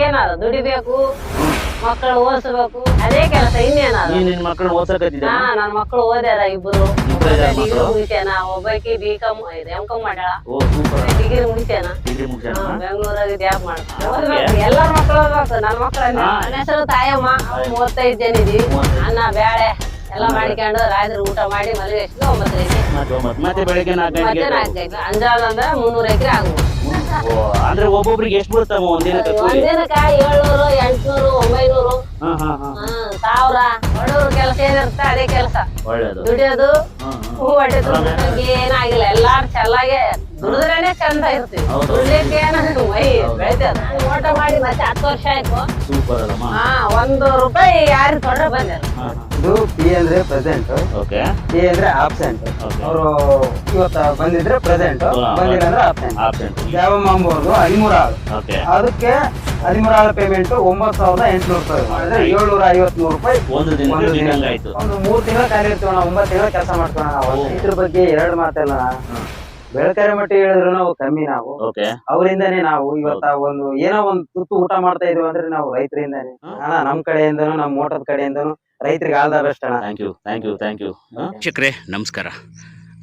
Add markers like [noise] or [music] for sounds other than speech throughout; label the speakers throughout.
Speaker 1: ನಮ್ಗೇನದ ದುಡಿಬೇಕು ಮಕ್ಕಳು ಓದಿಸ್ಬೇಕು ಅದೇ ಕೆಲಸ ಇನ್ನೇನದ
Speaker 2: ನೀನ್ ನಿನ್ ಮಕ್ಕಳು ಓದ್ಸಕತ್ತಿದ್ದ
Speaker 1: ಹಾ ನನ್ ಮಕ್ಕಳು ಓದ್ಯಾರ ಇಬ್ರು.
Speaker 2: ಇಬ್ರು ಇದಾರ
Speaker 1: ಡಿಗ್ರಿ
Speaker 2: ಮಕ್ಳು?
Speaker 1: ಮುಗಿಸ್ಯಾನ ಒಬ್ಬಾಕಿ ಬಿ ಕಾಮ್ ಎಂ ಕಾಮ್ ಮಾಡ್ಯಾಳ.
Speaker 2: ಓ ಸೂಪರ್
Speaker 1: ಡಿಗ್ರಿ ಮುಗಿಸ್ಯಾನ.
Speaker 2: ಡಿಗ್ರಿ ಮುಗ್ಸ್ಯಾನ?
Speaker 1: ಬೆಂಗಳೂರಾಗ ಜಾಬ್ ಓದ್ಬೇಕು ಎಲ್ಲಾರ ಮಕ್ಕಳು ಓದ್ಬೇಕು ನನ್ನ ಮಕ್ಕಳ ನನ್ನ ಹೆಸರು ತಾಯಮ್ಮ. ಅವ್ನು ಓದ್ತಾ ಜನ ಇದೀವಿ. ಅನ್ನ ಬ್ಯಾಳೆ ಎಲ್ಲ ಮಾಡ್ಕೊಂಡು ರಾತ್ರಿ ಊಟ ಮಾಡಿ ಮಲಗಿ ಎಷ್ಟು ಒಂಬತ್ತೈದು
Speaker 2: ಮತ್ತೆ ಒಂಬತ್ತು. ಮತ್ತೆ ಬೆಳಗ್ಗೆ ನಾಲ್ಕು
Speaker 1: ಮತ್ತೆ
Speaker 2: ಗಂಟೆಗೆ?
Speaker 1: ನಾಲ್ಕು ಗಂಟೆ ಅಂಜಾದ ಅಂದ್ರೆ ಮುನ್ನೂರು ಎಕರೆ ಆಗ್ಬೋದು.
Speaker 2: ಅಂದ್ರೆ ಒಬ್ಬೊಬ್ರಿಗೆ ಎಷ್ಟು ಬೀಳ್ತಮ್ಮ ಒಂದಿನಕ್ಕೆ ಕೂಲಿ
Speaker 1: ಒಂದಿನಕ್ಕ ಏಳ್ನೂರು ಎಂಟ್ನೂರು ಒಂಬೈನೂರು.
Speaker 2: ಹಾ ಹಾ ಹಾ.
Speaker 1: ಸಾವಿರ. ಬಡವ್ರ ಕೆಲಸ ಏನಿರುತ್ತೆ ಅದೇ ಕೆಲಸ.
Speaker 2: ಒಳ್ಳೇದು.
Speaker 1: ದುಡಿಯೋದು
Speaker 2: ಹಾ
Speaker 1: ಹೊಟ್ಟೆ ಏನಾಗಿಲ್ಲ. ಎಲ್ಲಾರು ಚೆನ್ನಾಗೆ ದುಡಿದ್ರೇನೆ ಚಂದ ಇರ್ತೀವಿ. ದುಡ್ಲಿಕ್ಕೆ ಮಾಡಿ ಮತ್ತೆ ಹತ್ತು ವರ್ಷ ಆಯ್ತು.
Speaker 2: ಸೂಪರ್
Speaker 1: ಹಾ ಒಂದು ರೂಪಾಯಿ ಯಾರು ತೊಡ್ರೆ ಬಂದಿಲ್ಲ.
Speaker 3: ಇದು ಪಿ ಅಂದ್ರೆ ಪ್ರೆಸೆಂಟ್
Speaker 2: ಓಕೆ
Speaker 3: ಪಿ ಅಂದ್ರೆ ಆಬ್ಸೆಂಟ್. ಅವರು ಇವತ್ತ ಬಂದಿದ್ರೆ ಪ್ರೆಸೆಂಟ್. ಬಂದಿಲ್ಲ ಅಂದ್ರೆ ಆಬ್ಸೆಂಟ್
Speaker 2: ಆಬ್ಸೆಂಟ್
Speaker 3: ಜಾವಮ್ಮ ಅಂಬೋದು ಹದಿಮೂರು ಆಳು ಅದಕ್ಕೆ ಹದಿಮೂರು ಆಳು ಪೇಮೆಂಟ್ ಒಂಬತ್ತು ಸಾವಿರದ ಎಂಟುನೂರು ರೂಪಾಯಿ ಮಾಡಿದ್ರೆ ಏಳ್ನೂರ ಐವತ್ಮೂರು ರೂಪಾಯಿ.
Speaker 2: ಒಂದು
Speaker 3: ಒಂದು ದಿನ
Speaker 2: ಆಯ್ತು.
Speaker 3: ಒಂದು ಮೂರು ತಿಂಗಳ ಖಾಲಿ ಇರ್ತೀವಣ್ಣ ಒಂಬತ್ತು ತಿಂಗಳ ಕೆಲಸ ಮಾಡ್ತೀವಿ ನಾವು
Speaker 2: ಓ.
Speaker 3: ಇದ್ರ ಬಗ್ಗೆ ಎರಡು ಮಾತಲ್ಲ ಬೆಳಕರೆ ಮಟ್ಟಿ ಹೇಳಿದ್ರು ನಾವು ಕಮ್ಮಿ ನಾವು.
Speaker 2: ಓಕೆ.
Speaker 3: ಅವರಿಂದಾನೇ ನಾವು ಇವತ್ತ ಒಂದು ಏನೋ ಒಂದು ತುತ್ತು ಊಟ ಮಾಡ್ತಾ ಇದೀವಿ ಅಂದ್ರೆ ನಾವು ರೈತರಿಂದಾನೆ. ಅಣ್ಣ ನಮ್ ಕಡೆಯಿಂದನು ನಮ್ ಮೋಟದ ಕಡೆಯಿಂದನು ರೈತರಿಗೆ ಆಲ್ ದ ಬೆಸ್ಟ್ ಅಣ್ಣ.
Speaker 2: Thank you thank you thank you ಶಿಕ್ರೆ ನಮಸ್ಕಾರ.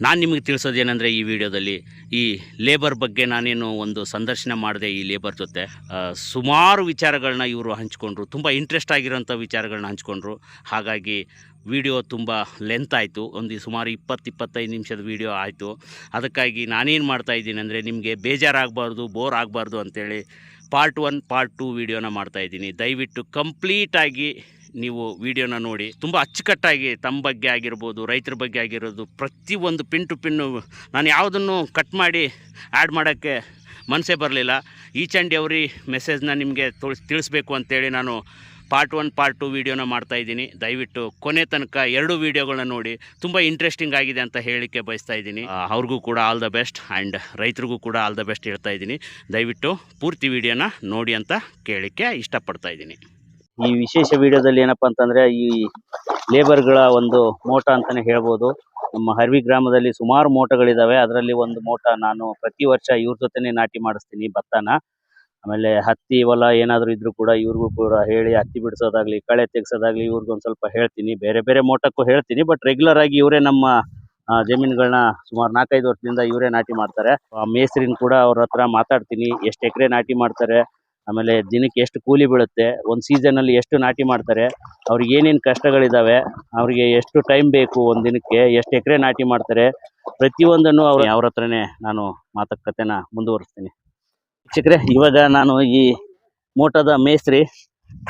Speaker 2: ನಾನು ನಿಮಗೆ ತಿಳಿಸೋದೇನೆಂದರೆ ಈ ವಿಡಿಯೋದಲ್ಲಿ ಈ ಲೇಬರ್ ಬಗ್ಗೆ ನಾನೇನು ಒಂದು ಸಂದರ್ಶನ ಮಾಡಿದೆ ಈ ಲೇಬರ್ ಜೊತೆ. ಆ, ಸುಮಾರು ವಿಚಾರಗಳನ್ನ ಇವರು ಹಂಚ್ಕೊಂಡ್ರು. ತುಂಬ ಇಂಟ್ರೆಸ್ಟ್ ಆಗಿರೋಂಥ ವಿಚಾರಗಳನ್ನ ಹಂಚ್ಕೊಂಡ್ರು. ಹಾಗಾಗಿ ವಿಡಿಯೋ ತುಂಬ ಲೆಂತ್ ಆಯಿತು. ಒಂದು ಸುಮಾರು ಇಪ್ಪತ್ತು, ಇಪ್ಪತ್ತೈದು ನಿಮಿಷದ ವಿಡಿಯೋ ಆಯಿತು. ಅದಕ್ಕಾಗಿ ನಾನೇನು ಮಾಡ್ತಾ ಇದ್ದೀನಿ ಅಂದರೆ ನಿಮಗೆ ಬೇಜಾರಾಗಬಾರ್ದು ಬೋರ್ ಆಗಬಾರ್ದು ಅಂತೇಳಿ ಪಾರ್ಟ್ ಒನ್ ಪಾರ್ಟ್ ಟು ವಿಡಿಯೋನ ಮಾಡ್ತಾಯಿದ್ದೀನಿ ದಯವಿಟ್ಟು ಕಂಪ್ಲೀಟಾಗಿ ನೀವು ವಿಡಿಯೋನ ನೋಡಿ. ತುಂಬ ಅಚ್ಚುಕಟ್ಟಾಗಿ ತಮ್ಮ ಬಗ್ಗೆ ಆಗಿರ್ಬೋದು, ರೈತರ ಬಗ್ಗೆ ಆಗಿರೋದು ಪ್ರತಿಯೊಂದು ಪಿನ್ ಟು ಪಿನ್ನು ನಾನು ಯಾವುದನ್ನು ಕಟ್ ಮಾಡಿ ಆ್ಯಡ್ ಮಾಡೋಕ್ಕೆ ಮನಸ್ಸೇ ಬರಲಿಲ್ಲ. ಈಚ್ ಆ್ಯಂಡ್ ಎವ್ರಿ ಮೆಸೇಜ್ನ ನಿಮಗೆ ತಿಳಿಸ್ಬೇಕು ಅಂತೇಳಿ ನಾನು ಪಾರ್ಟ್ ಒನ್ ಪಾರ್ಟ್ ಟು ವೀಡಿಯೋನ ಮಾಡ್ತಾಯಿದ್ದೀನಿ ದಯವಿಟ್ಟು ಕೊನೆ ತನಕ ಎರಡು ವೀಡಿಯೋಗಳನ್ನ ನೋಡಿ. ತುಂಬ ಇಂಟ್ರೆಸ್ಟಿಂಗ್ ಆಗಿದೆ ಅಂತ ಹೇಳಲಿಕ್ಕೆ ಬಯಸ್ತಾ ಇದ್ದೀನಿ. ಅವ್ರಿಗೂ ಕೂಡ ಆಲ್ ದ ಬೆಸ್ಟ್ ಆ್ಯಂಡ್ ರೈತರಿಗೂ ಕೂಡ ಆಲ್ ದ ಬೆಸ್ಟ್ ಹೇಳ್ತಾ ಇದ್ದೀನಿ. ದಯವಿಟ್ಟು ಪೂರ್ತಿ ವೀಡಿಯೋನ ನೋಡಿ ಅಂತ ಕೇಳಲಿಕ್ಕೆ ಇಷ್ಟಪಡ್ತಾ ಇದ್ದೀನಿ. ಈ ವಿಶೇಷ ವಿಡಿಯೋದಲ್ಲಿ ಏನಪ್ಪ ಅಂತಂದರೆ ಈ ಲೇಬರ್ಗಳ ಒಂದು ಮೋಟ ಅಂತಲೇ ಹೇಳ್ಬೋದು. ನಮ್ಮ ಹರ್ವಿ ಗ್ರಾಮದಲ್ಲಿ ಸುಮಾರು ಮೋಟಗಳಿದ್ದಾವೆ ಅದರಲ್ಲಿ ಒಂದು ಮೋಟ ನಾನು ಪ್ರತಿ ವರ್ಷ ಇವ್ರ ಜೊತೆನೇ ನಾಟಿ ಮಾಡಿಸ್ತೀನಿ ಭತ್ತನ. ಆಮೇಲೆ ಹತ್ತಿ ಹೊಲ ಏನಾದ್ರು ಇದ್ರು ಕೂಡ ಇವ್ರಿಗೂ ಕೂಡ ಹೇಳಿ ಹತ್ತಿ ಬಿಡಿಸೋದಾಗ್ಲಿ, ಕಳೆ ತೆಗ್ಸೋದಾಗ್ಲಿ ಇವ್ರಿಗೊಂದು ಸ್ವಲ್ಪ ಹೇಳ್ತೀನಿ. ಬೇರೆ ಬೇರೆ ಮೋಟಕ್ಕೂ ಹೇಳ್ತೀನಿ ಬಟ್ ರೆಗ್ಯುಲರ್ ಆಗಿ ಇವರೇ ನಮ್ಮ ಜಮೀನುಗಳನ್ನ ಸುಮಾರು ನಾಲ್ಕೈದು ವರ್ಷದಿಂದ ಇವರೇ ನಾಟಿ ಮಾಡ್ತಾರೆ. ಆ, ಮೇಸ್ತ್ರಿನ ಕೂಡ ಅವ್ರ ಹತ್ರ ಮಾತಾಡ್ತೀನಿ, ಎಷ್ಟು ಎಕರೆ ನಾಟಿ ಮಾಡ್ತಾರೆ, ಆಮೇಲೆ ದಿನಕ್ಕೆ ಎಷ್ಟು ಕೂಲಿ ಬೀಳುತ್ತೆ, ಒಂದು ಸೀಸನಲ್ಲಿ ಎಷ್ಟು ನಾಟಿ ಮಾಡ್ತಾರೆ, ಅವ್ರಿಗೆ ಏನೇನು ಕಷ್ಟಗಳಿದಾವೆ, ಅವರಿಗೆ ಎಷ್ಟು ಟೈಮ್ ಬೇಕು ಒಂದು ದಿನಕ್ಕೆ, ಎಷ್ಟು ಎಕರೆ ನಾಟಿ ಮಾಡ್ತಾರೆ, ಪ್ರತಿಯೊಂದನ್ನು ಅವ್ರ ಅವ್ರ ಹತ್ರನೇ ನಾನು ಮಾತುಕತೆನ ಮುಂದುವರಿಸ್ತೀನಿ. ಶಿಕ್ಷಕರೇ ಇವಾಗ ನಾನು ಈ ಮೋಟದ ಮೇಸ್ತ್ರಿ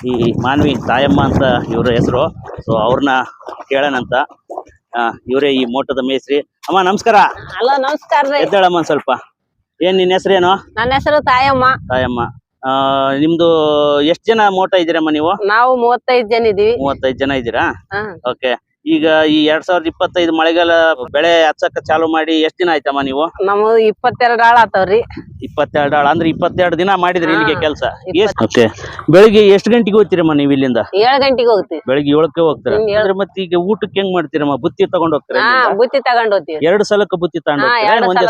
Speaker 2: ಈ ಮಾನ್ವಿ ತಾಯಮ್ಮ ಅಂತ ಇವರ ಹೆಸರು. ಸೊ ಅವ್ರನ್ನ ಕೇಳೋಣಂತ ಇವರೇ ಈ ಮೋಟದ ಮೇಸ್ತ್ರಿ. ಅಮ್ಮ ನಮಸ್ಕಾರ.
Speaker 1: ಅಲ್ಲ ನಮಸ್ಕಾರ ರೀ.
Speaker 2: ಎದ್ದೇಳಮ್ಮ ಒಂದ್ ಸ್ವಲ್ಪ. ಏನ್ ನಿನ್ನ ಹೆಸರೇನು?
Speaker 1: ನನ್ನ ಹೆಸರು ತಾಯಮ್ಮ.
Speaker 2: ತಾಯಮ್ಮ. ಆ, ನಿಮ್ದು ಎಷ್ಟ್ ಜನ ಮೋಟ ಇದೀರಮ್ಮ ನೀವು?
Speaker 1: ನಾವು ಮೂವತ್ತೈದು ಜನ ಇದೀವಿ.
Speaker 2: ಮೂವತ್ತೈದು ಜನ ಇದ್ದೀರಾ?
Speaker 1: ಹಾ.
Speaker 2: ಓಕೆ ಈಗ ಈ ಎರಡ್ ಸಾವಿರದ ಇಪ್ಪತ್ತೈದು ಮಳೆಗಾಲ ಬೆಳೆ ಹಚ್ಚಕ್ಕ ಚಾಲು ಮಾಡಿ ಎಷ್ಟ್ ದಿನ ಆಯ್ತಮ್ಮ ನೀವು?
Speaker 1: ನಮ್ದು ಇಪ್ಪತ್ತೆರಡು ಆಳ ಆತಾವ್ರಿ.
Speaker 2: ಇಪ್ಪತ್ತೆರಡು ಆಳ. ಅಂದ್ರೆ ಇಪ್ಪತ್ತೆರಡು ದಿನ ಮಾಡಿದ್ರಿ ಇಲ್ಲಿಗೆ ಕೆಲಸ? ಬೆಳಿಗ್ಗೆ ಎಷ್ಟು ಗಂಟೆಗೆ ಹೋಗ್ತೀರಮ್ಮ ನೀವು ಇಲ್ಲಿಂದ?
Speaker 1: ಏಳು ಗಂಟೆಗೆ ಹೋಗ್ತೀವಿ.
Speaker 2: ಬೆಳಿಗ್ಗೆ ಏಳಕ್ಕೆ ಹೋಗ್ತೀರಾ? ಅಂದ್ರೆ ಮತ್ತೆ ಈಗ ಊಟಕ್ಕೆ ಹೆಂಗ್ ಮಾಡ್ತೀರಮ್ಮ? ಬುತ್ತಿ ತಗೊಂಡ್ ಹೋಗ್ತೀರಾ?
Speaker 1: ಬುತ್ತಿ ತಗೊಂಡ್ ಹೋಗ್ತೀವಿ.
Speaker 2: ಎರಡು ಸಲಕ್ಕೆ ಬುತ್ತಿ ತಗೊಂಡ್
Speaker 1: ಹಾ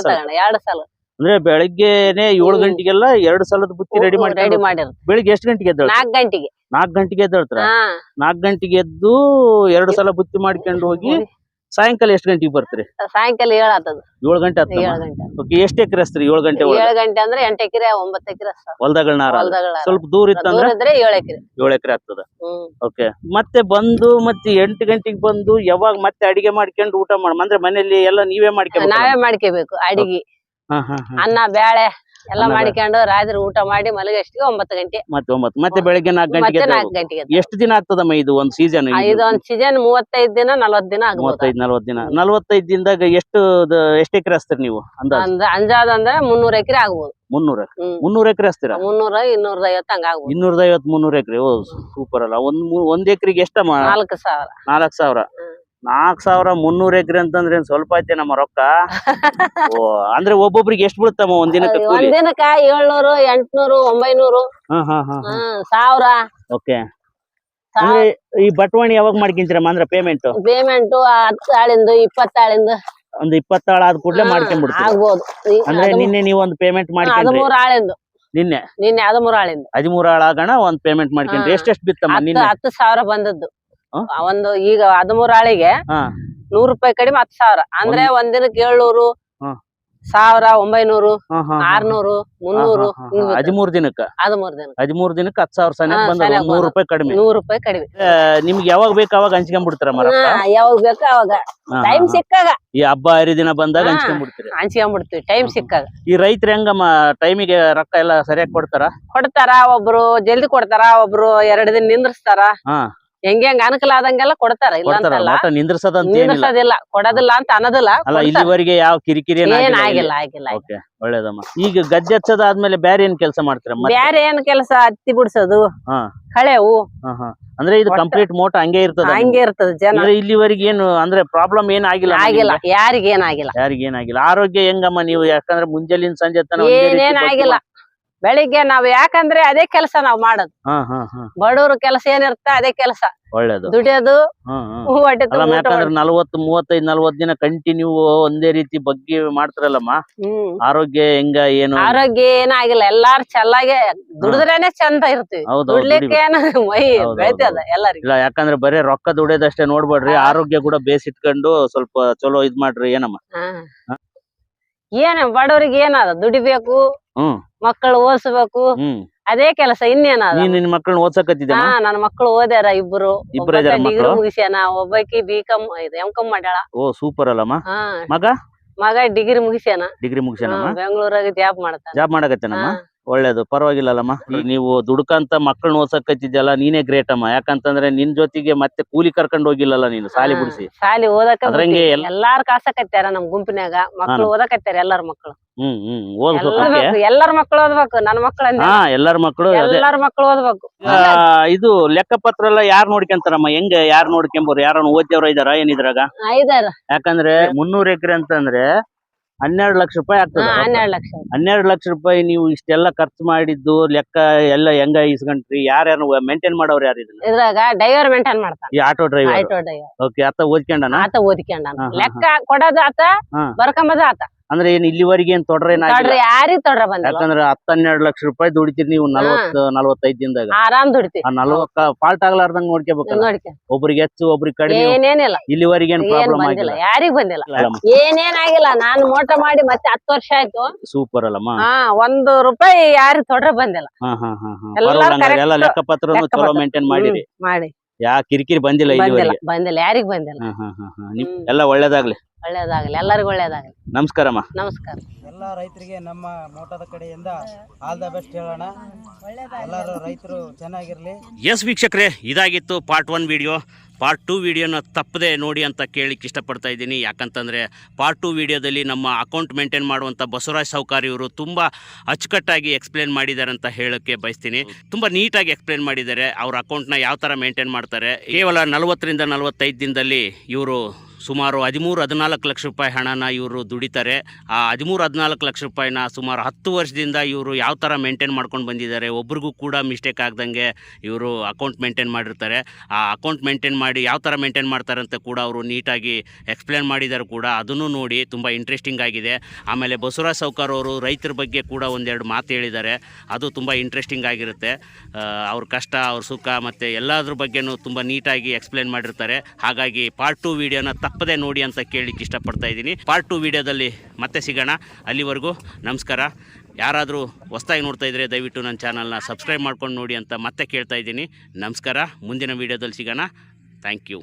Speaker 1: ಸಲ ಎರಡು ಸಲ.
Speaker 2: ಅಂದ್ರೆ ಬೆಳಗ್ಗೆನೆ ಏಳು. ಗಂಟೆಗೆಲ್ಲ ಎರಡ್ ಸಲದ ಬುತ್ತಿ ರೆಡಿ ಮಾಡಿ
Speaker 1: ರೆಡಿ ಮಾಡಿರ್
Speaker 2: ಬೆಳಿಗ್ಗೆ ಎಷ್ಟು ಗಂಟೆಗೆ ಎದ್ದೇಳ
Speaker 1: ನಾಲ್ಕ್ ಗಂಟೆಗೆ.
Speaker 2: ನಾಲ್ಕ್ ಗಂಟೆಗೆ ಎದ್ದೇಳ್ತಾರ.
Speaker 1: ಹಾ.
Speaker 2: ನಾಲ್ಕ್ ಗಂಟೆಗೆ ಎದ್ದು ಎರಡು ಸಲ ಬುತ್ತಿ ಮಾಡ್ಕೊಂಡು ಹೋಗಿ ಸಾಯಂಕಾಲ ಎಷ್ಟು ಗಂಟೆಗೆ ಬರ್ತೀರಿ?
Speaker 1: ಸಾಯಂಕಾಲ ಏಳು ಆತದ
Speaker 2: ಏಳು ಗಂಟೆ
Speaker 1: ಆತ
Speaker 2: ಹತ್ತ
Speaker 1: ಗಂಟೆ
Speaker 2: ಓಕೆ ಎಷ್ಟು ಎಕರೆ ಹಚ್ತೀರಿ ಏಳು ಗಂಟೆ ಒಳಗೆ?
Speaker 1: ಏಳು ಗಂಟೆ ಅಂದ್ರೆ ಎಂಟು ಎಕರೆ ಒಂಬತ್ತು ಎಕರೆ
Speaker 2: ಹೊಲ್ದಾಗಳನ್ನ
Speaker 1: ಹೊಲ್ದಗಳ
Speaker 2: ಸ್ವಲ್ಪ ದೂರ ಇತ್ತು
Speaker 1: ದೂರ
Speaker 2: ಅಂದ್ರೆ
Speaker 1: ಇದ್ರೆ ಏಳು ಎಕರೆ.
Speaker 2: ಏಳು ಎಕರೆ ಆಗ್ತದ
Speaker 1: ಹ್ಮ್.
Speaker 2: ಓಕೆ ಮತ್ತೆ ಬಂದು ಮತ್ತೆ ಎಂಟು ಗಂಟೆಗೆ ಬಂದು ಯಾವಾಗ ಮತ್ತೆ ಅಡಿಗೆ ಮಾಡ್ಕೊಂಡು ಊಟ ಮಾಡ ಅಂದ್ರೆ ಮನೆಯಲ್ಲಿ ಎಲ್ಲ ನೀವೇ ಮಾಡ್ಕೊಂಡು
Speaker 1: ನಾವೇ ಮಾಡ್ಕೋಬೇಕು ಅಡಿಗೆ. ಅನ್ನ ಬ್ಯಾಳೆ ಎಲ್ಲ ಮಾಡಿಕೊಂಡು. ರಾತ್ರಿ ಊಟ ಮಾಡಿ ಮಲಗಷ್ಟಿಗೆ ಒಂಬತ್ತು ಗಂಟೆ.
Speaker 2: ಮತ್ತೆ ಒಂಬತ್ತು ಮತ್ತೆ ಬೆಳಗ್ಗೆ ನಾಲ್ಕು ಗಂಟೆಗೆ
Speaker 1: ನಾಲ್ಕು ಗಂಟೆಗೆ.
Speaker 2: ಎಷ್ಟು ದಿನ ಆಗ್ತದಮ್ಮ ಇದು ಒಂದ್ ಸೀಸನ್
Speaker 1: ಇದು? ಒಂದ್ ಸೀಸನ್ ಮೂವತ್ತೈದ್ ದಿನ ನಲ್ವತ್ ದಿನ
Speaker 2: ಮೂವತ್ತೈದು ನಲ್ವತ್ತು ದಿನ. ನಲ್ವತ್ತೈದು ದಿನದಾಗ ಎಷ್ಟು ಎಷ್ಟು ಎಕರೆ ಹಚ್ತೀರಿ ನೀವು ಅಂದಾಜು?
Speaker 1: ಅಂದ ಅಂಜಾದ ಅಂದ್ರೆ ಮುನ್ನೂರ್ ಎಕರೆ ಆಗ್ಬೋದು.
Speaker 2: ಮುನ್ನೂರ? ಮುನ್ನೂರ ಎಕರೆ ಹಚ್ತೀರಾ?
Speaker 1: ಮುನ್ನೂರ ಇನ್ನೂರ ಐವತ್ತು ಹಂಗ ಆಗ್ಬೋದು.
Speaker 2: ಇನ್ನೂರ ಐವತ್ ಮುನ್ನೂರ ಎಕರೆ. ಓ ಸೂಪರ್ ಅಲ್ಲ. ಒಂದ್ ಒಂದು ಒಂದ್ ಎಕರೆಗೆ ಎಷ್ಟಮ್ಮ?
Speaker 1: ನಾಲ್ಕು ಸಾವಿರ.
Speaker 2: ನಾಲ್ಕ್ ಸಾವಿರ. ನಾಲ್ಕ್ ಸಾವಿರ ಮುನ್ನೂರ್ ಎಕರೆ ಅಂತಂದ್ರೆ ಸ್ವಲ್ಪ ಐತೆ ನಮ್ಮ ರೊಕ್ಕ? [laughs] ಓ ಅಂದ್ರೆ ಒಬ್ಬೊಬ್ರಿಗೆ ಎಷ್ಟ್ ಬೀಳುತ್ತಮ್ಮ ಒಂದಿನಕ್ಕೆ ದಿನಕ್ಕೆ
Speaker 1: ಒಂದ್
Speaker 2: ಕೂಲಿ
Speaker 1: ದಿನಕ್ಕ ಏಳ್ನೂರು ಎಂಟ್ನೂರು ಒಂಬೈನೂರು.
Speaker 2: ಹಾ ಹಾ ಹಾ
Speaker 1: ಹ್ಮ್ ಸಾವಿರ.
Speaker 2: ಓಕೆ. ಅಂದ್ರೆ ಈ ಬಟ್ವಾಣಿ ಯಾವಾಗ ಮಾಡ್ಕೊಂತೀರಮ್ಮ ಅಂದ್ರೆ ಪೇಮೆಂಟ್
Speaker 1: ಪೇಮೆಂಟ್ ಹತ್ತು ಆಳಿಂದು ಇಪ್ಪತ್ತು ಆಳಿಂದು
Speaker 2: ಒಂದ್ ಇಪ್ಪತ್ತಾಳ ಆದ ಕೂಡಲೇ ಮಾಡ್ಕೊಂಡ್ಬಿಡ್ತೀವಿ
Speaker 1: ಆಗ್ಬೋದು. ಈ
Speaker 2: ಅಂದ್ರೆ ನಿನ್ನೆ ನೀವು ಒಂದು ಪೇಮೆಂಟ್ ಮಾಡ್ಕೊಂಡ್ರಿ.
Speaker 1: ಹದಿಮೂರು ಆಳಿಂದು.
Speaker 2: ನಿನ್ನೆ?
Speaker 1: ನಿನ್ನೆ ಹದಿಮೂರು ಆಳಿಂದ.
Speaker 2: ಹದಿಮೂರು ಆಳಾಗಣ ಒಂದ್ ಪೇಮೆಂಟ್ ಮಾಡ್ಕೊಂಡ್ರಿ.
Speaker 1: ಹಾ.
Speaker 2: ಎಷ್ಟೆಷ್ಟು ಬಿತ್ತಮ್ಮ
Speaker 1: ಹತ್ತು
Speaker 2: ನಿನ್ನೆ?
Speaker 1: ಹತ್ತು ಸಾವಿರ ಬಂದದ್ದು. ಒಂದು ಈಗ ಹದಿಮೂರು ಆಳಿಗೆ ನೂರು ರೂಪಾಯಿ ಕಡಿಮೆ ಹತ್ತು ಸಾವಿರ. ಅಂದ್ರೆ ಒಂದಿನಕ್ಕೆ ಏಳ್ನೂರು. ಸಾವಿರ ಒಂಬೈನೂರು. ಆರ್ನೂರು ಮುನ್ನೂರು.
Speaker 2: ಹದಿಮೂರು ದಿನಕ್ಕ?
Speaker 1: ಹದಿಮೂರು ದಿನ
Speaker 2: ಹದಿಮೂರು ದಿನಕ್ಕೆ ಹತ್ತು ಸಾವಿರ ಸನ ಬಂದ ನೂರು ರೂಪಾಯಿ ಕಡಿಮೆ.
Speaker 1: ನೂರು ರೂಪಾಯಿ ಕಡಿಮೆ.
Speaker 2: ನಿಮ್ಗೆ ಯಾವಾಗ ಬೇಕು ಅವಾಗ ಹಂಚ್ಕೊಂಡ್ಬಿಡ್ತಾರ ಮರ
Speaker 1: ಯಾವಾಗ ಬೇಕು ಅವಾಗ. ಟೈಮ್ ಸಿಕ್ಕಾಗ.
Speaker 2: ಈ ಹಬ್ಬ ಹರಿದಿನ ಬಂದಾಗ. ಹಂಚ್ಕೊಂಡ್ಬಿಡ್ತೀರಿ.
Speaker 1: ಹಂಚ್ಕೊಂಡ್ಬಿಡ್ತೀವಿ. ಟೈಮ್ ಸಿಕ್ಕಾಗ.
Speaker 2: ಈ ರೈತರು ಹೆಂಗಮ್ಮ ಟೈಮಿಗೆ ರೊಕ್ಕ ಎಲ್ಲ ಸರಿಯಾಗಿ ಕೊಡ್ತಾರ?
Speaker 1: ಕೊಡ್ತಾರ ಒಬ್ರು ಜಲ್ದಿ ಕೊಡ್ತಾರ ಒಬ್ರು ಎರಡ್ ದಿನ ನಿಂದ್ರಿಸ್ತಾರ. ಹೆಂಗ್ ಹೆಂಗ ಅನುಕೂಲ ಆದಂಗೆಲ್ಲ ಕೊಡ್ತಾರ ಇಲ್ಲ ಅಂತಲ್ಲ. ನಿಂದ್ರಿಸೋದಿಲ್ಲ ಕೊಡೋದಿಲ್ಲ ಅಂತ ಅನ್ನೋದಿಲ್ಲ
Speaker 2: ಅಲ್ಲ ಇಲ್ಲಿವರೆಗೆ ಯಾವ ಕಿರಿಕಿರಿ ಏನ್ ಆಗಿಲ್ಲ
Speaker 1: ಆಗಿಲ್ಲ
Speaker 2: ಒಳ್ಳೇದಮ್ಮ. ಈಗ ಗದ್ದೆ ಹಚ್ಚದಾದ್ಮೇಲೆ ಬೇರೆ ಏನ್ ಕೆಲಸ ಮಾಡ್ತೀರ ಬೇರೆ
Speaker 1: ಬ್ಯಾರೆ ಏನ್ ಕೆಲಸ ಹತ್ತಿ ಬಿಡ್ಸೋದು. ಕಳೆವು.
Speaker 2: ಅಂದ್ರೆ ಇದು ಕಂಪ್ಲೀಟ್ ಮೋಟ ಹಂಗೆ ಇರ್ತದ
Speaker 1: ಹಂಗೆ ಇರ್ತದ ಜನ.
Speaker 2: ಇಲ್ಲಿವರೆಗೆ ಏನು ಅಂದ್ರೆ ಪ್ರಾಬ್ಲಮ್ ಏನ್ ಆಗಿಲ್ಲ
Speaker 1: ಆಗಿಲ್ಲ
Speaker 2: ಯಾರಿಗೇನಾಗಿಲ್ಲ ಯಾರಿಗೇನಾಗಿಲ್ಲ ಆರೋಗ್ಯ ಹೆಂಗಮ್ಮ ನೀವು? ಯಾಕಂದ್ರೆ ಮುಂಜಾನೆ ಸಂಜೆ ತನಕ ಒಂದೇ
Speaker 1: ಬೆಳಿಗ್ಗೆ ನಾವ್ ಯಾಕಂದ್ರೆ ಅದೇ ಕೆಲಸ ನಾವ್ ಮಾಡೋದು. ಬಡವ್ರ ಕೆಲಸ ಏನಿರ್ತ ಅದೇ ಕೆಲಸ.
Speaker 2: ಒಳ್ಳೇದು.
Speaker 1: ದುಡಿಯೋದು
Speaker 2: ನಲವತ್ತು ಹ್ಮ್
Speaker 1: ಹೊಟ್ಟೆ
Speaker 2: ಅಲ್ಲ
Speaker 1: ತುಂಬ ಊಟ
Speaker 2: ಯಾಕಂದ್ರೆ
Speaker 1: ಮಾಡೋದು.
Speaker 2: ನಲ್ವತ್ತು ಮೂವತ್ತೈದ್ ನಲ್ವತ್ ದಿನ ಕಂಟಿನ್ಯೂ ಒಂದೇ ರೀತಿ ಬಗ್ಗೆ ಮಾಡ್ತಾರಲ್ಲಮ್ಮ?
Speaker 1: ಹ್ಮ್.
Speaker 2: ಆರೋಗ್ಯ ಹೆಂಗ ಏನು?
Speaker 1: ಆರೋಗ್ಯ ಏನಾಗಿಲ್ಲ ಎಲ್ಲಾರು ಚೆನ್ನಾಗೆ ದುಡಿದ್ರೇನೆ ಚಂದ ಇರ್ತೀವಿ.
Speaker 2: ಹೌದು
Speaker 1: ದುಡ್ಲಿಕ್ಕೆ ಏನ ಮೈ
Speaker 2: ಹೌದು,
Speaker 1: ಬೆಳಿತದ ಎಲ್ಲರಿಗೂ.
Speaker 2: ಇಲ್ಲ ಯಾಕಂದ್ರೆ ಬರೇ ರೊಕ್ಕ ದುಡಿಯೋದಷ್ಟೇ ನೋಡ್ಬೇಡ್ರಿ ಆರೋಗ್ಯ ಕೂಡ ಬೇಸಿಟ್ಕೊಂಡು ಸ್ವಲ್ಪ ಚಲೋ ಇದ್ ಮಾಡ್ರಿ ಏನಮ್ಮ?
Speaker 1: ಏನ ಬಡವ್ರಿಗೆ ಏನಾದ ದುಡಿಬೇಕು?
Speaker 2: ಹ್ಮ್.
Speaker 1: ಮಕ್ಕಳು ಓದಿಸ್ಬೇಕು. ಅದೇ ಕೆಲಸ ಇನ್ನೇನದ
Speaker 2: ನೀನ್ ನಿನ್ ಮಕ್ಕಳನ್ನ ಓದ್ಸಕತ್ತಿದ್ದೆ
Speaker 1: ಹಾ ನನ್ನ ಮಕ್ಕಳು ಓದ್ಯಾರ ಇಬ್ರು.
Speaker 2: ಇಬ್ರು
Speaker 1: ಡಿಗ್ರಿ? ಮುಗಿಸ್ಯಾನ. ಒಬ್ಬಾಕಿ ಬಿ ಕಾಮ್ ಇದು ಎಂ ಕಾಮ್ ಮಾಡ್ಯಾಳ.
Speaker 2: ಓ ಸೂಪರ್ ಅಲ್ಲಮ್ಮ ಮಗ?
Speaker 1: ಮಗ ಡಿಗ್ರಿ ಮುಗಿಸ್ಯಾನ.
Speaker 2: ಡಿಗ್ರಿ ಮುಗಿಸ್ಯಾನ
Speaker 1: ಬೆಂಗಳೂರಾಗ ಜಾಬ್ ಮಾಡ್ತಾನ.
Speaker 2: ಜಾಬ್ ಮಾಡಕತ್ತೇನಮ್ಮ. ಒಳ್ಳೇದು. ಪರವಾಗಿಲ್ಲಲ್ಲಮ್ಮ. ನೀವು ದುಡ್ಕಂತ ಮಕ್ಕಳನ್ನ ಓದ್ಸಕತ್ತಿದ್ಯಲ್ಲ ನೀನೇ ಗ್ರೇಟ್ ಅಮ್ಮ. ಯಾಕಂತಂದ್ರೆ ನಿನ್ ಜೊತೆಗೆ ಮತ್ತೆ ಕೂಲಿ ಕರ್ಕೊಂಡು ಹೋಗಿಲ್ಲಲ್ಲ ನೀನು ಸಾಲಿ. ಬಿಡಿಸಿ.
Speaker 1: ಸಾಲಿ ಓದಕ
Speaker 2: ಅದ್ರಂಗೆ ಎಲ್-
Speaker 1: ಎಲ್ಲಾರು ಕಾಸಕತ್ತಾರ ನಮ್ ಗುಂಪಿನ್ಯಾಗ. ಮಕ್ಳು ಓದಕತ್ತಾರ ಎಲ್ಲಾರ ಮಕ್ಳು.
Speaker 2: ಹ್ಮ್ ಹ್ಮ್ ಓದ್ಬೇಕಕ್ಕೆ
Speaker 1: ಎಲ್ಲಾರ್- ಎಲ್ಲಾರ ಮಕ್ಳು ಓದ್ಬೇಕು. ನನ್ ಮಕ್ಳು ಅಂದೆ.
Speaker 2: ಹಾ ಎಲ್ಲಾರ ಮಕ್ಕಳು ಅದೇ.
Speaker 1: ಎಲ್ಲಾರ ಮಕ್ಳು ಓದ್ಬೇಕು.
Speaker 2: ಆ, ಇದು ಲೆಕ್ಕಪತ್ರ ಎಲ್ಲ ಯಾರ್ ನೋಡ್ಕೊಂತಾರಮ್ಮ? ಹೆಂಗ ಯಾರ್ ನೋಡ್ಕೊಂಬೋರು? ಯಾರನ್ನ ಓದ್ಯವ್ರ ಇದಾರ? ಏನಿದ್ರಾಗ
Speaker 1: ಐದಾರ.
Speaker 2: ಯಾಕಂದ್ರೆ ಮುನ್ನೂರ್ ಎಕರೆ ಅಂತಂದ್ರೆ ಹನ್ನೆರಡು ಲಕ್ಷ ರೂಪಾಯಿ ಆಗ್ತದೆ.
Speaker 1: ಹನ್ನೆರಡು ಲಕ್ಷ
Speaker 2: ಹನ್ನೆರಡು ಲಕ್ಷ ರೂಪಾಯಿ ನೀವು ಇಷ್ಟೆಲ್ಲ ಖರ್ಚು ಮಾಡಿದ್ದು ಲೆಕ್ಕ ಎಲ್ಲ ಹೆಂಗ ಇಸ್ಕೊಂಡ್ರಿ ಯಾರ್ಯಾರು ಮೇಂಟೈನ್ ಮಾಡೋರು ಯಾರು ಇದನ್ನ?
Speaker 1: ಇದ್ರಾಗ ಡ್ರೈವರ್ ಮೇಂಟೈನ್ ಮಾಡ್ತಾರೆ
Speaker 2: ಈ auto driver
Speaker 1: auto driver
Speaker 2: okay ಆತ ಓದ್ಕೊಂಡನ?
Speaker 1: ಆತ ಓದಿಕೊಂಡಾನ. ಲೆಕ್ಕ ಕೊಡೋದು ಆತ. ಬರ್ಕೊಂಬದ ಆತ.
Speaker 2: ಅಂದ್ರೆ ಏನ್ ಇಲ್ಲಿವರೆಗೆ ಏನ್ ತೊಡ್ರೆ
Speaker 1: ತೊಡ್ರಿ ಯಾರಿಗ್ ತೊಡ್ರ ಬಂದಿಲ್ಲ?
Speaker 2: ಯಾಕಂದ್ರೆ ಹತ್ತ್ ಹನ್ನೆರಡು ಲಕ್ಷ ರೂಪಾಯಿ ದುಡಿತೀರಿ ನೀವು ನಲ್ವತ್ ನಲ್ವತ್ತೈದ್ ದಿನದಾಗ.
Speaker 1: ಆರಾಮ್ ದುಡಿತಿ
Speaker 2: ಆ ನಲ್ವತ್ತ ಫಾಲ್ಟ್ ಆಗ್ಲಾರ್ದಂಗ್ ನೋಡ್ಕೋಬೇಕು
Speaker 1: ನೋಡ್ಕ
Speaker 2: ಒಬ್ರಿಗೆ ಹೆಚ್ಚು ಒಬ್ರಿಗೆ ಕಡಿಮೆ.
Speaker 1: ಏನೇನಿಲ್ಲ.
Speaker 2: ಇಲ್ಲಿವರೆಗೆ ಏನ್
Speaker 1: ಏನ್
Speaker 2: ಪ್ರಾಬ್ಲಮ್ ಆಗಿಲ್ಲ?
Speaker 1: ಯಾರಿಗ್ ಬಂದಿಲ್ಲ.
Speaker 2: ಏನೇನಾಗಿಲ್ಲ
Speaker 1: ಏನೇನ್ ಆಗಿಲ್ಲ. ನಾನು ಮೋಟ ಮಾಡಿ ಮತ್ತೆ ಹತ್ತು ವರ್ಷ ಆಯ್ತು.
Speaker 2: ಸೂಪರ್ ಅಲ್ಲಮ್ಮ.
Speaker 1: ಒಂದು ರೂಪಾಯಿ ಯಾರಿಗ್ ತೊಡ್ರ ಬಂದಿಲ್ಲ.
Speaker 2: ಎಲ್ಲ
Speaker 1: correct
Speaker 2: ಲೆಕ್ಕಪತ್ರನು ಚಲೋ. ಮೇಂಟೈನ್ ಮಾಡಿರಿ.
Speaker 1: ಮಾಡಿ.
Speaker 2: ಯಾ ಕಿರಿಕಿರಿ ಬಂದಿಲ್ಲ
Speaker 1: ಬಂದಿಲ್ಲ ಯಾರಿಗ್ ಬಂದಿಲ್ಲ.
Speaker 2: ಎಲ್ಲ ಒಳ್ಳೇದಾಗ್ಲಿ.
Speaker 1: ಒಳ್ಳೇದಾಗಲಿ ಎಲ್ಲರಿಗೂ ಒಳ್ಳೇದಾಗಲಿ.
Speaker 2: ನಮಸ್ಕಾರಮ್ಮ
Speaker 1: ನಮಸ್ಕಾರ.
Speaker 3: ಎಲ್ಲ ರೈತರಿಗೆ ನಮ್ಮ ಮೋಟದ ಕಡೆಯಿಂದ ಆಲ್ ದ ಬೆಸ್ಟ್ ಹೇಳೋಣ. ಎಲ್ಲರೂ ರೈತರು ಚೆನ್ನಾಗಿರ್ಲಿ.
Speaker 2: ಎಸ್ ವೀಕ್ಷಕರೇ ಇದಾಗಿತ್ತು part one video part two ವಿಡಿಯೋನ ತಪ್ಪದೆ ನೋಡಿ ಅಂತ ಕೇಳಲಿಕ್ಕೆ ಇಷ್ಟಪಡ್ತಾ ಇದ್ದೀನಿ. ಯಾಕಂತಂದರೆ ಪಾರ್ಟ್ ಟು ವಿಡಿಯೋದಲ್ಲಿ ನಮ್ಮ ಅಕೌಂಟ್ ಮೇಂಟೈನ್ ಮಾಡುವಂಥ ಬಸವರಾಜ್ ಸೌಕಾರಿ ಇವರು ತುಂಬ ಅಚ್ಚುಕಟ್ಟಾಗಿ ಎಕ್ಸ್ಪ್ಲೇನ್ ಮಾಡಿದ್ದಾರೆ ಅಂತ ಹೇಳೋಕ್ಕೆ ಬಯಸ್ತೀನಿ. ತುಂಬ ನೀಟಾಗಿ ಎಕ್ಸ್ಪ್ಲೇನ್ ಮಾಡಿದ್ದಾರೆ. ಅವ್ರ ಅಕೌಂಟ್ನ ಯಾವ ಥರ ಮೇಂಟೈನ್ ಮಾಡ್ತಾರೆ. ಕೇವಲ ನಲವತ್ತರಿಂದ ನಲವತ್ತೈದು ದಿನದಲ್ಲಿ ಇವರು ಸುಮಾರು ಹದಿಮೂರು, ಹದಿನಾಲ್ಕು ಲಕ್ಷ ರೂಪಾಯಿ ಹಣನ ಇವರು ದುಡಿತಾರೆ. ಆ ಹದಿಮೂರು, ಹದಿನಾಲ್ಕು ಲಕ್ಷ ರೂಪಾಯಿನ ಸುಮಾರು ಹತ್ತು ವರ್ಷದಿಂದ ಇವರು ಯಾವ ಥರ ಮೇಂಟೈನ್ ಮಾಡ್ಕೊಂಡು ಬಂದಿದ್ದಾರೆ, ಒಬ್ರಿಗೂ ಕೂಡ ಮಿಸ್ಟೇಕ್ ಆಗ್ದಂಗೆ ಇವರು ಅಕೌಂಟ್ ಮೇಂಟೈನ್ ಮಾಡಿರ್ತಾರೆ. ಆ ಅಕೌಂಟ್ ಮೇಂಟೈನ್ ಮಾಡಿ ಯಾವ ಥರ ಮೇಂಟೈನ್ ಮಾಡ್ತಾರೆ ಅಂತ ಕೂಡ ಅವರು ನೀಟಾಗಿ ಎಕ್ಸ್ಪ್ಲೇನ್ ಮಾಡಿದ್ದಾರೆ ಕೂಡ ಅದನ್ನು ನೋಡಿ ತುಂಬ ಇಂಟ್ರೆಸ್ಟಿಂಗ್ ಆಗಿದೆ. ಆಮೇಲೆ ಬಸವರಾಜ್ ಸೌಕರ್ ಅವರು ರೈತರ ಬಗ್ಗೆ ಕೂಡ ಒಂದೆರಡು ಮಾತು ಹೇಳಿದ್ದಾರೆ. ಅದು ತುಂಬ ಇಂಟ್ರೆಸ್ಟಿಂಗ್ ಆಗಿರುತ್ತೆ. ಅವ್ರ ಕಷ್ಟ, ಅವ್ರ ಸುಖ ಮತ್ತು ಎಲ್ಲದ್ರ ಬಗ್ಗೆನೂ ತುಂಬ ನೀಟಾಗಿ ಎಕ್ಸ್ಪ್ಲೇನ್ ಮಾಡಿರ್ತಾರೆ. ಹಾಗಾಗಿ ಪಾರ್ಟ್ ಟು ವಿಡಿಯೋನ ತಪ್ಪದೆ ನೋಡಿ ಅಂತ ಕೇಳಲಿಕ್ಕೆ ಇಷ್ಟಪಡ್ತಾ ಇದ್ದೀನಿ. ಪಾರ್ಟ್ ಟು ವಿಡಿಯೋದಲ್ಲಿ ಮತ್ತೆ ಸಿಗೋಣ. ಅಲ್ಲಿವರೆಗೂ ನಮಸ್ಕಾರ. ಯಾರಾದರೂ ಹೊಸ್ದಾಗಿ ನೋಡ್ತಾ ಇದ್ದರೆ ದಯವಿಟ್ಟು ನನ್ನ ಚಾನಲ್ನ ಸಬ್ಸ್ಕ್ರೈಬ್ ಮಾಡ್ಕೊಂಡು ನೋಡಿ ಅಂತ ಮತ್ತೆ ಕೇಳ್ತಾ ಇದ್ದೀನಿ. ನಮಸ್ಕಾರ. ಮುಂದಿನ ವಿಡಿಯೋದಲ್ಲಿ ಸಿಗೋಣ. Thank you